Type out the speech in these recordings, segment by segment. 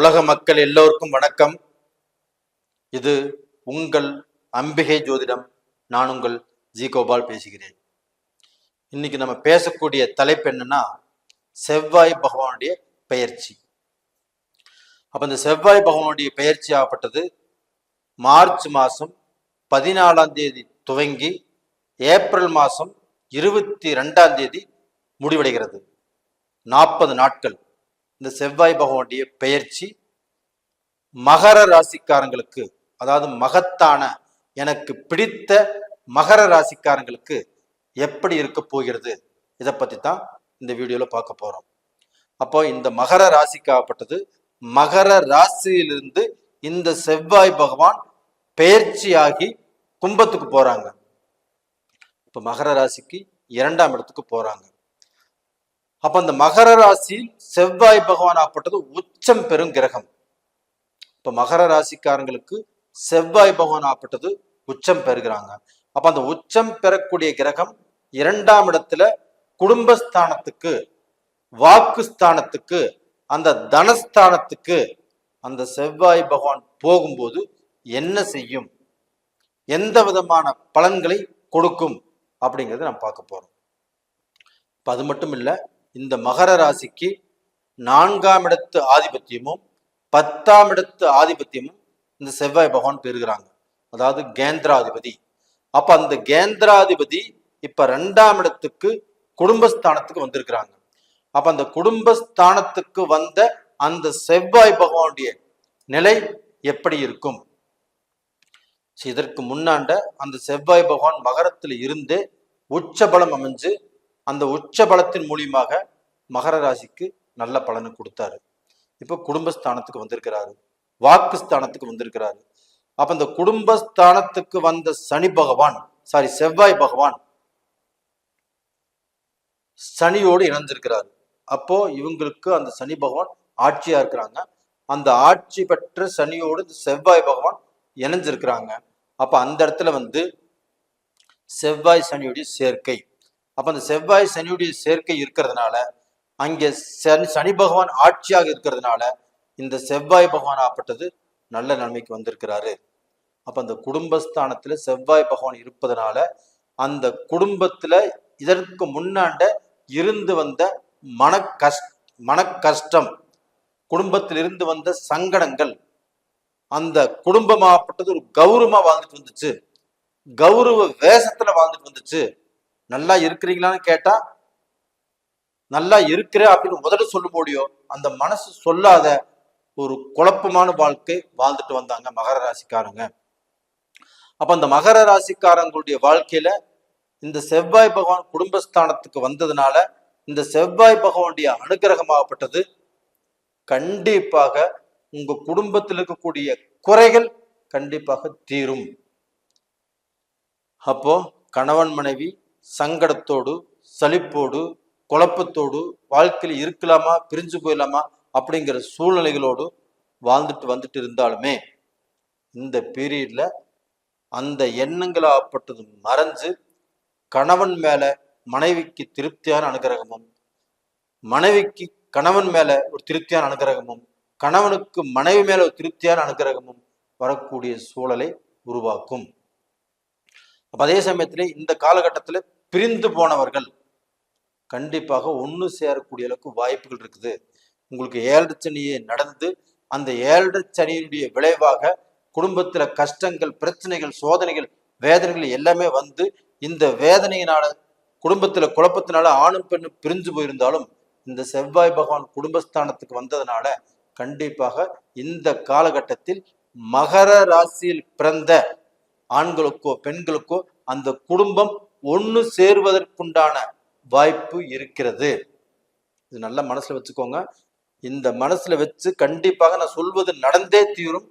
உலக மக்கள் எல்லோருக்கும் வணக்கம். இது உங்கள் அம்பிகை ஜோதிடம். நான் உங்கள் ஜி கோபால் பேசுகிறேன். இன்னைக்கு நம்ம பேசக்கூடிய தலைப்பு என்னன்னா செவ்வாய் பகவானுடைய பெயர்ச்சி. அப்ப இந்த செவ்வாய் பகவானுடைய பெயர்ச்சி ஆகப்பட்டது மார்ச் மாதம் பதினாலாம் தேதி துவங்கி ஏப்ரல் மாதம் இருபத்தி ரெண்டாம் தேதி முடிவடைகிறது. நாற்பது நாட்கள். இந்த செவ்வாய் பகவானுடைய பெயர்ச்சி மகர ராசிக்காரங்களுக்கு அதாவது மகத்தான எனக்கு பிடித்த மகர ராசிக்காரங்களுக்கு எப்படி இருக்க போகிறது? இதை பற்றி தான் இந்த வீடியோவில் பார்க்க போகிறோம் அப்போ இந்த மகர ராசிக்காகப்பட்டது மகர ராசியிலிருந்து இந்த செவ்வாய் பகவான் பெயர்ச்சியாகி கும்பத்துக்கு போறாங்க. இப்போ மகர ராசிக்கு இரண்டாம் இடத்துக்கு போறாங்க. அப்ப அந்த மகர ராசி செவ்வாய் பகவான் ஆப்பட்டது உச்சம் பெறும் கிரகம். இப்ப மகர ராசிக்காரங்களுக்கு செவ்வாய் பகவான் ஆப்பட்டது உச்சம் பெறுகிறாங்க. அப்ப அந்த உச்சம் பெறக்கூடிய கிரகம் இரண்டாம் இடத்துல குடும்பஸ்தானத்துக்கு வாக்குஸ்தானத்துக்கு அந்த தனஸ்தானத்துக்கு அந்த செவ்வாய் பகவான் போகும்போது என்ன செய்யும்? எந்த விதமான பலன்களை கொடுக்கும்? அப்படிங்கிறத நம்ம பார்க்க போறோம். இப்போ அது மட்டும் இல்லை இந்த மகர ராசிக்கு நான்காம் இடத்து ஆதிபத்தியமும் பத்தாம் இடத்து ஆதிபத்தியமும் இந்த செவ்வாய் பகவான் பெறுகிறாங்க. அதாவது கேந்திராதிபதி. அப்ப அந்த கேந்திராதிபதி இப்ப ரெண்டாம் இடத்துக்கு குடும்பஸ்தானத்துக்கு வந்திருக்கிறாங்க. அப்ப அந்த குடும்பஸ்தானத்துக்கு வந்த அந்த செவ்வாய் பகவானுடைய நிலை எப்படி இருக்கும்? இதற்கு முன்னாண்ட அந்த செவ்வாய் பகவான் மகரத்தில் இருந்து உச்சபலம் அமைஞ்சு அந்த உச்ச பலத்தின் மூலியமாக மகர ராசிக்கு நல்ல பலனை கொடுத்தாரு. இப்போ குடும்பஸ்தானத்துக்கு வந்திருக்கிறாரு. வாக்குஸ்தானத்துக்கு வந்திருக்கிறாரு. அப்ப இந்த குடும்பஸ்தானத்துக்கு வந்த சனி பகவான் சாரி செவ்வாய் பகவான் சனியோடு இணைந்திருக்கிறார். அப்போ இவங்களுக்கு அந்த சனி பகவான் ஆட்சியா இருக்கிறாங்க. அந்த ஆட்சி பெற்ற சனியோடு இந்த செவ்வாய் பகவான் இணைஞ்சிருக்கிறாங்க. அப்ப அந்த இடத்துல வந்து செவ்வாய் சனியுடைய சேர்க்கை. அப்போ அந்த செவ்வாய் சனியுடைய சேர்க்கை இருக்கிறதுனால அங்கே சனி சனி பகவான் ஆட்சியாக இருக்கிறதுனால இந்த செவ்வாய் பகவான் ஆப்பட்டது நல்ல நன்மைக்கு வந்திருக்கிறாரு. அப்போ அந்த குடும்பஸ்தானத்தில் செவ்வாய் பகவான் இருப்பதனால அந்த குடும்பத்தில் இதற்கு முன்னாண்ட இருந்து வந்த மன கஷ் மன கஷ்டம் குடும்பத்தில் இருந்து வந்த சங்கடங்கள் அந்த குடும்பமாகப்பட்டது ஒரு கௌரவமா வாழ்ந்துட்டு வந்துச்சு. கௌரவ வேஷத்துல வாழ்ந்துட்டு வந்துச்சு. நல்லா இருக்கிறீங்களான்னு கேட்டா நல்லா இருக்கிற அப்படின்னு முதல்ல சொல்ல முடியும். அந்த மனசு சொல்லாத ஒரு குழப்பமான வாழ்க்கை வாழ்ந்துட்டு வந்தாங்க மகர ராசிக்காரங்க. அப்ப அந்த மகர ராசிக்காரங்களுடைய வாழ்க்கையில இந்த செவ்வாய் பகவான் குடும்பஸ்தானத்துக்கு வந்ததுனால இந்த செவ்வாய் பகவானுடைய அனுகிரகமாகப்பட்டது. கண்டிப்பாக உங்க குடும்பத்தில் இருக்கக்கூடிய குறைகள் கண்டிப்பாக தீரும். அப்போ கணவன் மனைவி சங்கடத்தோடு சலிப்போடு குழப்பத்தோடு வாழ்க்கையில் இருக்கலாமா பிரிஞ்சு போயிடலாமா அப்படிங்கிற சூழ்நிலைகளோடு வாழ்ந்துட்டு வந்துட்டு இருந்தாலுமே இந்த பீரியடில் அந்த எண்ணங்களாகப்பட்டது மறைஞ்சு கணவன் மேலே மனைவிக்கு திருப்தியான அனுகிரகமும் மனைவிக்கு கணவன் மேலே ஒரு திருப்தியான அனுகிரகமும் கணவனுக்கு மனைவி மேலே ஒரு திருப்தியான அனுகிரகமும் வரக்கூடிய சூழலை உருவாக்கும். அப்போ அதே சமயத்துல இந்த காலகட்டத்துல பிரிந்து போனவர்கள் கண்டிப்பாக ஒன்று சேரக்கூடிய அளவுக்கு வாய்ப்புகள் இருக்குது. உங்களுக்கு ஏழரை சனியே நடந்து அந்த ஏழரை சனியினுடைய விளைவாக குடும்பத்துல கஷ்டங்கள் பிரச்சனைகள் சோதனைகள் வேதனைகள் எல்லாமே வந்து இந்த வேதனையினால குடும்பத்துல குழப்பத்தினால ஆணும் பெண்ணும் பிரிஞ்சு போயிருந்தாலும் இந்த செவ்வாய் பகவான் குடும்பஸ்தானத்துக்கு வந்ததுனால கண்டிப்பாக இந்த காலகட்டத்தில் மகர ராசியில் பிறந்த ஆண்களுக்கோ பெண்களுக்கோ அந்த குடும்பம் ஒன்று சேருவதற்குண்டான வாய்ப்பு இருக்கிறது. இது நல்ல மனசுல வச்சுக்கோங்க. இந்த மனசுல வச்சு கண்டிப்பாக நான் சொல்வது நடந்தே தீரும்.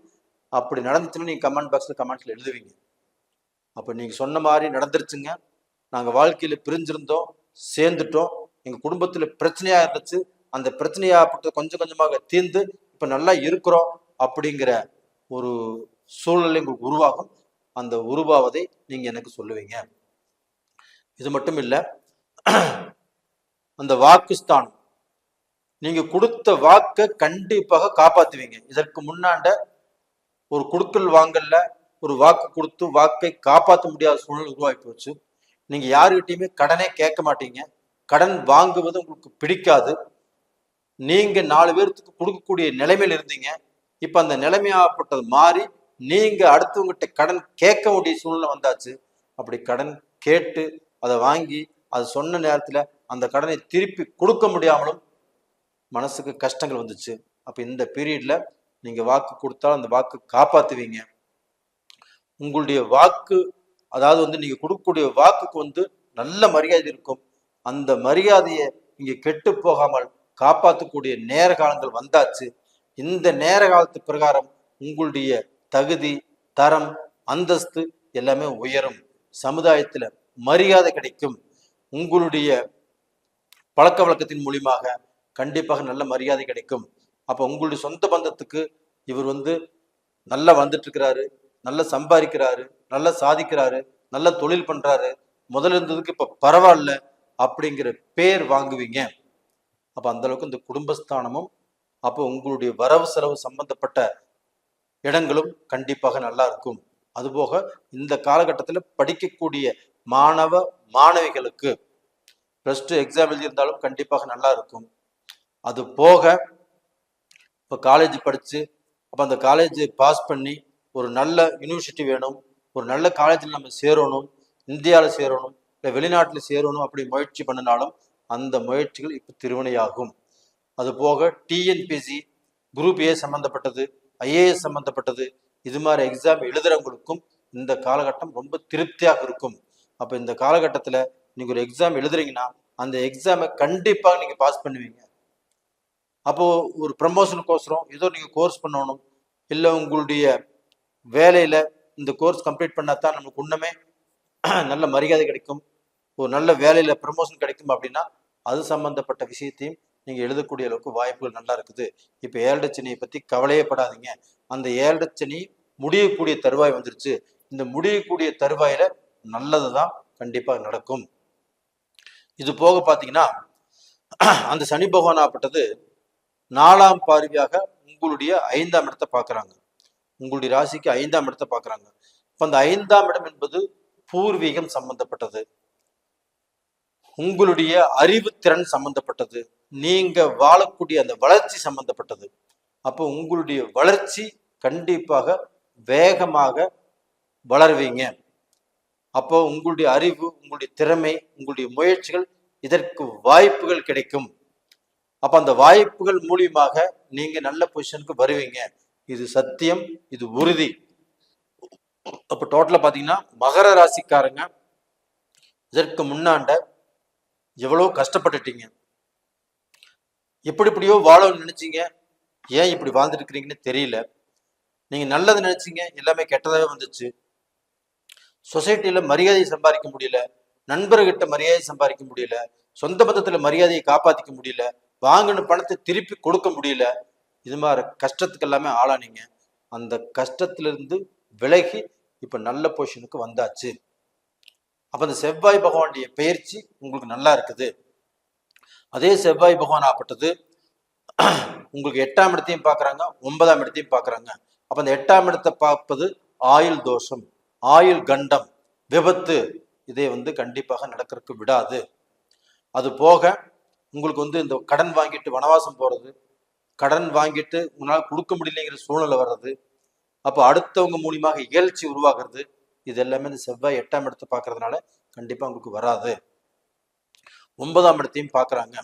அப்படி நடந்துச்சுன்னு நீங்க கமெண்ட் பாக்ஸ்ல கமெண்ட்ஸ்ல எழுதுவீங்க. அப்ப நீங்க சொன்ன மாதிரி நடந்துருச்சுங்க. நாங்க வாழ்க்கையில பிரிஞ்சிருந்தோம் சேர்ந்துட்டோம். எங்க குடும்பத்துல பிரச்சனையா இருந்துச்சு. அந்த பிரச்சனையாப்பட்டது கொஞ்சம் கொஞ்சமாக தீர்ந்து இப்ப நல்லா இருக்கிறோம் அப்படிங்கிற ஒரு சூழ்நிலை உங்களுக்கு உருவாகும். அந்த உருவாவதை நீங்கள் எனக்கு சொல்லுவீங்க. இது மட்டும் இல்லை அந்த வாக்குஸ்தானம் நீங்க கொடுத்த வாக்கை கண்டிப்பாக காப்பாத்துவீங்க. இதற்கு முன்னாண்ட ஒரு குடுக்கல் வாங்கல்ல ஒரு வாக்கு கொடுத்து வாக்கை காப்பாற்ற முடியாத சூழ்நிலை உருவாகி போச்சு. நீங்க யாருக்கிட்டையுமே கடனே கேட்க மாட்டீங்க. கடன் வாங்குவது உங்களுக்கு பிடிக்காது. நீங்க நாலு பேர்த்துக்கு கொடுக்கக்கூடிய நிலைமையில் இருந்தீங்க. இப்ப அந்த நிலைமையாகப்பட்டது மாறி நீங்க அடுத்தவங்ககிட்ட கடன் கேட்க வேண்டிய சூழ்நிலை வந்தாச்சு. அப்படி கடன் கேட்டு அதை வாங்கி அது சொன்ன நேரத்துல அந்த கடனை திருப்பி கொடுக்க முடியாமலும் மனசுக்கு கஷ்டங்கள் வந்துச்சு. அப்போ இந்த பீரியட்ல நீங்க வாக்கு கொடுத்தாலும் அந்த வாக்கு காப்பாத்துவீங்க. உங்களுடைய வாக்கு அதாவது வந்து நீங்க கொடுக்கக்கூடிய வாக்குக்கு வந்து நல்ல மரியாதை இருக்கும். அந்த மரியாதையை நீங்கள் கெட்டு போகாமல் காப்பாற்றக்கூடிய நேர காலங்கள் வந்தாச்சு. இந்த நேர காலத்து பிரகாரம் உங்களுடைய தகுதி தரம் அந்தஸ்து எல்லாமே உயரும். சமுதாயத்துல மரியாதை கிடைக்கும். உங்களுடைய பழக்க வழக்கத்தின் மூலியமாக கண்டிப்பாக நல்ல மரியாதை கிடைக்கும். அப்போ உங்களுடைய சொந்த பந்தத்துக்கு இவர் வந்து நல்லா வந்துட்டு இருக்கிறாரு நல்லா சம்பாதிக்கிறாரு நல்லா சாதிக்கிறாரு நல்ல தொழில் பண்றாரு முதல்ல இருந்ததுக்கு இப்போ பரவாயில்ல அப்படிங்கிற பேர் வாங்குவீங்க. அப்போ அந்த அளவுக்கு இந்த குடும்பஸ்தானமும் அப்போ உங்களுடைய வரவு செலவு சம்பந்தப்பட்ட இடங்களும் கண்டிப்பாக நல்லா இருக்கும். அதுபோக இந்த காலகட்டத்தில் படிக்கக்கூடிய மாணவ மாணவிகளுக்கு ப்ளஸ் டூ எக்ஸாம் எழுதியிருந்தாலும் கண்டிப்பாக நல்லா இருக்கும். அது போக இப்போ காலேஜ் படித்து அப்போ அந்த காலேஜ் பாஸ் பண்ணி ஒரு நல்ல யூனிவர்சிட்டி வேணும் ஒரு நல்ல காலேஜில் நம்ம சேரணும் இந்தியாவில் சேரணும் இல்லை வெளிநாட்டில் சேரணும் அப்படி முயற்சி பண்ணினாலும் அந்த முயற்சிகள் இப்போ திருவினையாகும். அதுபோக டிஎன்பிசி குரூப் ஏ சம்மந்தப்பட்டது ஐஏஎஸ் சம்மந்தப்பட்டது இது மாதிரி எக்ஸாம் எழுதுறவங்களுக்கும் இந்த காலகட்டம் ரொம்ப திருப்தியாக இருக்கும். அப்போ இந்த காலகட்டத்தில் நீங்கள் ஒரு எக்ஸாம் எழுதுறீங்கன்னா அந்த எக்ஸாமை கண்டிப்பாக நீங்கள் பாஸ் பண்ணுவீங்க. அப்போது ஒரு ப்ரமோஷனுக்கோசரம் ஏதோ நீங்கள் கோர்ஸ் பண்ணணும். இல்லை உங்களுடைய வேலையில் இந்த கோர்ஸ் கம்ப்ளீட் பண்ணால் தான் நமக்கு இன்னுமே நல்ல மரியாதை கிடைக்கும். ஒரு நல்ல வேலையில் ப்ரமோஷன் கிடைக்கும் அப்படின்னா அது சம்மந்தப்பட்ட விஷயத்தையும் நீங்க எழுதக்கூடிய அளவுக்கு வாய்ப்புகள் நல்லா இருக்குது. இப்ப ஏழரைச்சனியை பத்தி கவலையே படாதீங்க. அந்த ஏழடச்சனி முடியக்கூடிய தருவாய் வந்துருச்சு. இந்த முடியக்கூடிய தருவாயில நல்லது தான் கண்டிப்பா நடக்கும். இது போக பார்த்தீங்கன்னா அந்த சனி பகவான் ஆப்பட்டது நாலாம் பார்வையாக உங்களுடைய ஐந்தாம் இடத்தை பார்க்குறாங்க உங்களுடைய ராசிக்கு ஐந்தாம் இடத்தை பார்க்குறாங்க இப்ப அந்த ஐந்தாம் இடம் என்பது பூர்வீகம் சம்பந்தப்பட்டது. உங்களுடைய அறிவுத்திறன் சம்பந்தப்பட்டது. நீங்க வாழக்கூடிய அந்த வளர்ச்சி சம்பந்தப்பட்டது. அப்போ உங்களுடைய வளர்ச்சி கண்டிப்பாக வேகமாக வளருவீங்க. அப்போ உங்களுடைய அறிவு உங்களுடைய திறமை உங்களுடைய முயற்சிகள் இதற்கு வாய்ப்புகள் கிடைக்கும். அப்ப அந்த வாய்ப்புகள் மூலியமாக நீங்க நல்ல பொசிஷனுக்கு வருவீங்க. இது சத்தியம் இது உறுதி. அப்ப டோட்டலா பாத்தீங்கன்னா மகர ராசிக்காரங்க இதற்கு முன்னாண்ட எவ்வளோ கஷ்டப்பட்டுட்டீங்க. எப்படி இப்படியோ வாழணும்னு நினைச்சீங்க? ஏன் இப்படி வாழ்ந்துட்டு இருக்கிறீங்கன்னு தெரியல. நீங்க நல்லது நினைச்சீங்க எல்லாமே கெட்டதாவே வந்துச்சு. சொசைட்டியில் மரியாதையை சம்பாதிக்க முடியல. நண்பர்கிட்ட மரியாதை சம்பாதிக்க முடியல. சொந்த பந்தத்துல மரியாதையை காப்பாத்திக்க முடியல. வாங்கின பணத்தை திருப்பி கொடுக்க முடியல. இது மாதிரி கஷ்டத்துக்கு எல்லாமே ஆளானீங்க. அந்த கஷ்டத்திலிருந்து விலகி இப்ப நல்ல பொசிஷனுக்கு வந்தாச்சு. அப்ப அந்த செவ்வாய் பகவானுடைய பயிற்சி உங்களுக்கு நல்லா இருக்குது. அதே செவ்வாய் பகவான் ஆப்பட்டது உங்களுக்கு எட்டாம் இடத்தையும் பார்க்குறாங்க ஒன்பதாம் இடத்தையும் பார்க்குறாங்க. அப்போ அந்த எட்டாம் இடத்தை பார்ப்பது ஆயுள் தோஷம் ஆயுள் கண்டம் விபத்து. இதை வந்து கண்டிப்பாக நடக்கிறதுக்கு விடாது. அது போக உங்களுக்கு வந்து இந்த கடன் வாங்கிட்டு வனவாசம் போகிறது கடன் வாங்கிட்டு உங்களால் கொடுக்க முடியலைங்கிற சூழ்நிலை வர்றது அப்போ அடுத்தவங்க மூலியமாக இகழ்ச்சி உருவாகிறது இது எல்லாமே இந்த செவ்வாய் எட்டாம் இடத்தை பார்க்கறதுனால கண்டிப்பாக உங்களுக்கு வராது. ஒன்பதாம் இடத்தையும் பார்க்கறாங்க.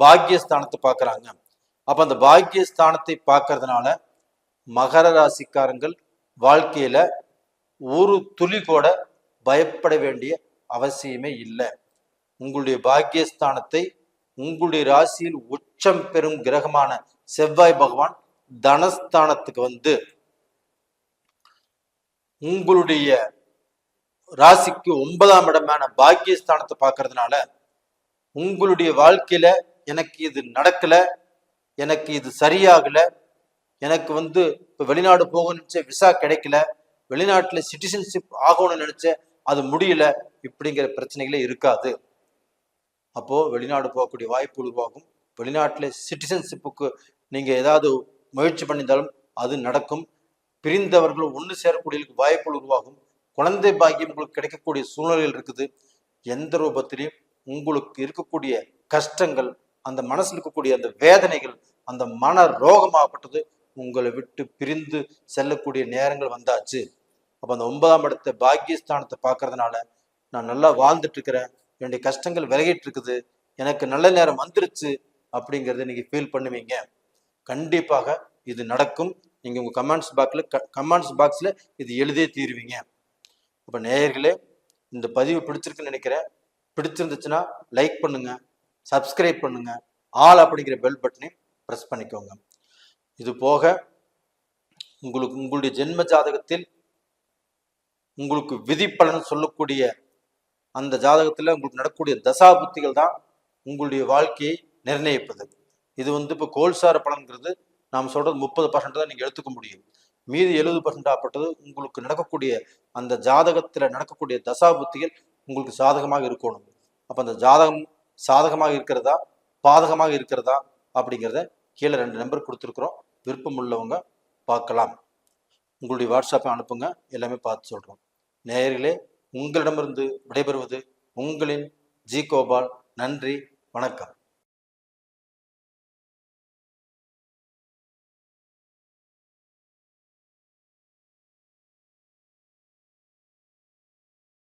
பாக்கியஸ்தானத்தை பார்க்கறாங்க. அப்போ அந்த பாக்கியஸ்தானத்தை பார்க்கறதுனால மகர ராசிக்காரங்கள் வாழ்க்கையில ஒரு துளி கூட பயப்பட வேண்டிய அவசியமே இல்லை. உங்களுடைய பாக்கியஸ்தானத்தை உங்களுடைய ராசியில் உச்சம் பெறும் கிரகமான செவ்வாய் பகவான் தனஸ்தானத்துக்கு வந்து உங்களுடைய ராசிக்கு ஒன்பதாம் இடமான பாக்கியஸ்தானத்தை பார்க்கறதுனால உங்களுடைய வாழ்க்கையில எனக்கு இது நடக்கல எனக்கு இது சரியாகல எனக்கு வந்து இப்போ வெளிநாடு போகணும்னு நினச்ச விசா கிடைக்கல வெளிநாட்டில் சிட்டிசன்ஷிப் ஆகணும்னு நினைச்சேன் அது முடியல இப்படிங்கிற பிரச்சனைகளே இருக்காது. அப்போது வெளிநாடு போகக்கூடிய வாய்ப்பு உருவாகும். வெளிநாட்டில் சிட்டிசன்ஷிப்புக்கு நீங்கள் ஏதாவது முயற்சி பண்ணியிருந்தாலும் அது நடக்கும். பிரிந்தவர்கள் ஒன்று சேரக்கூடிய வாய்ப்புகள் உருவாகும். குழந்தை பாக்கியம் உங்களுக்கு கிடைக்கக்கூடிய சூழ்நிலைகள் இருக்குது. எந்த ரூபத்திலையும் உங்களுக்கு இருக்கக்கூடிய கஷ்டங்கள் அந்த மனசில் இருக்கக்கூடிய அந்த வேதனைகள் அந்த மன ரோகமாகப்பட்டது உங்களை விட்டு பிரிந்து செல்லக்கூடிய நேரங்கள் வந்தாச்சு. அப்போ அந்த ஒன்பதாம் இடத்த பாக்கியஸ்தானத்தை பார்க்கறதுனால நான் நல்லா வாழ்ந்துட்டு இருக்கிறேன் என்னுடைய கஷ்டங்கள் விலகிட்டு இருக்குது எனக்கு நல்ல நேரம் வந்துருச்சு அப்படிங்கிறத நீங்கள் ஃபீல் பண்ணுவீங்க. கண்டிப்பாக இது நடக்கும். நீங்கள் உங்கள் கமெண்ட்ஸ் பாக்ஸில் கமெண்ட்ஸ் பாக்ஸில் இது எழுதே தீருவீங்க. இப்போ நேயர்களே இந்த பதிவு பிடிச்சிருக்குன்னு நினைக்கிறேன். பிடிச்சிருந்துச்சுன்னா லைக் பண்ணுங்க சப்ஸ்கிரைப் பண்ணுங்க. ஆல் அப்படிங்கிற பெல் பட்டனையும் ப்ரெஸ் பண்ணிக்கோங்க. இது போக உங்களுக்கு உங்களுடைய ஜென்ம ஜாதகத்தில் உங்களுக்கு விதிப்பலன் சொல்லக்கூடிய அந்த ஜாதகத்தில் உங்களுக்கு நடக்கக்கூடிய தசா புத்திகள் தான் உங்களுடைய வாழ்க்கையை நிர்ணயிப்பது. இது வந்து இப்போ கோல்சார பலன்கிறது. நாம் சொல்றது முப்பது பர்சன்ட் தான் நீங்கள் எடுத்துக்க முடியும். மீதி எழுபது பர்சன்ட் ஆப்பட்டது உங்களுக்கு நடக்கக்கூடிய அந்த ஜாதகத்தில் நடக்கக்கூடிய தசா புத்திகள் உங்களுக்கு சாதகமாக இருக்கணும். அப்போ அந்த ஜாதகம் சாதகமாக இருக்கிறதா? பாதகமாக இருக்கிறதா? அப்படிங்கிறத கீழே ரெண்டு நம்பர் கொடுத்துருக்குறோம். விருப்பம் உள்ளவங்க பார்க்கலாம். உங்களுடைய வாட்ஸ்அப்பை அனுப்புங்க. எல்லாமே பார்த்து சொல்கிறோம் நேயர்களே உங்களிடமிருந்து விடைபெறுவது உங்களின் ஜி கோபால். நன்றி. வணக்கம்.